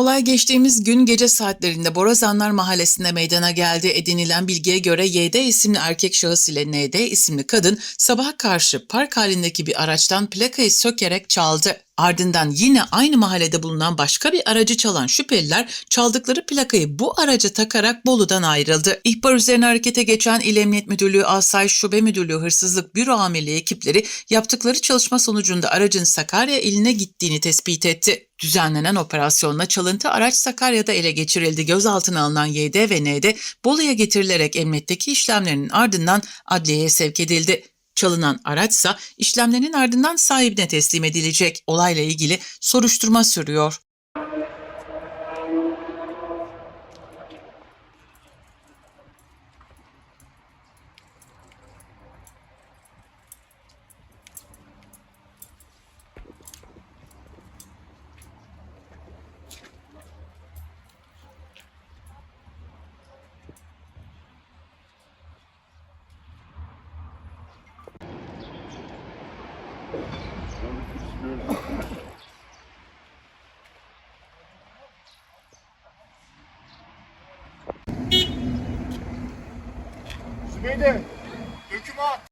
Olay geçtiğimiz gün gece saatlerinde Borazanlar Mahallesi'nde meydana geldi. Edinilen bilgiye göre YD isimli erkek şahıs ile ND isimli kadın sabaha karşı park halindeki bir araçtan plakayı sökerek çaldı. Ardından yine aynı mahallede bulunan başka bir aracı çalan şüpheliler çaldıkları plakayı bu araca takarak Bolu'dan ayrıldı. İhbar üzerine harekete geçen İl Emniyet Müdürlüğü Asayiş Şube Müdürlüğü Hırsızlık Büro Amirliği ekipleri yaptıkları çalışma sonucunda aracın Sakarya iline gittiğini tespit etti. Düzenlenen operasyonla çalıntı araç Sakarya'da ele geçirildi. Gözaltına alınan YD ve ND Bolu'ya getirilerek emniyetteki işlemlerinin ardından adliyeye sevk edildi. Çalınan araçsa işlemlerin ardından sahibine teslim edilecek. Olayla ilgili soruşturma sürüyor. Zübeyde, dökümü at.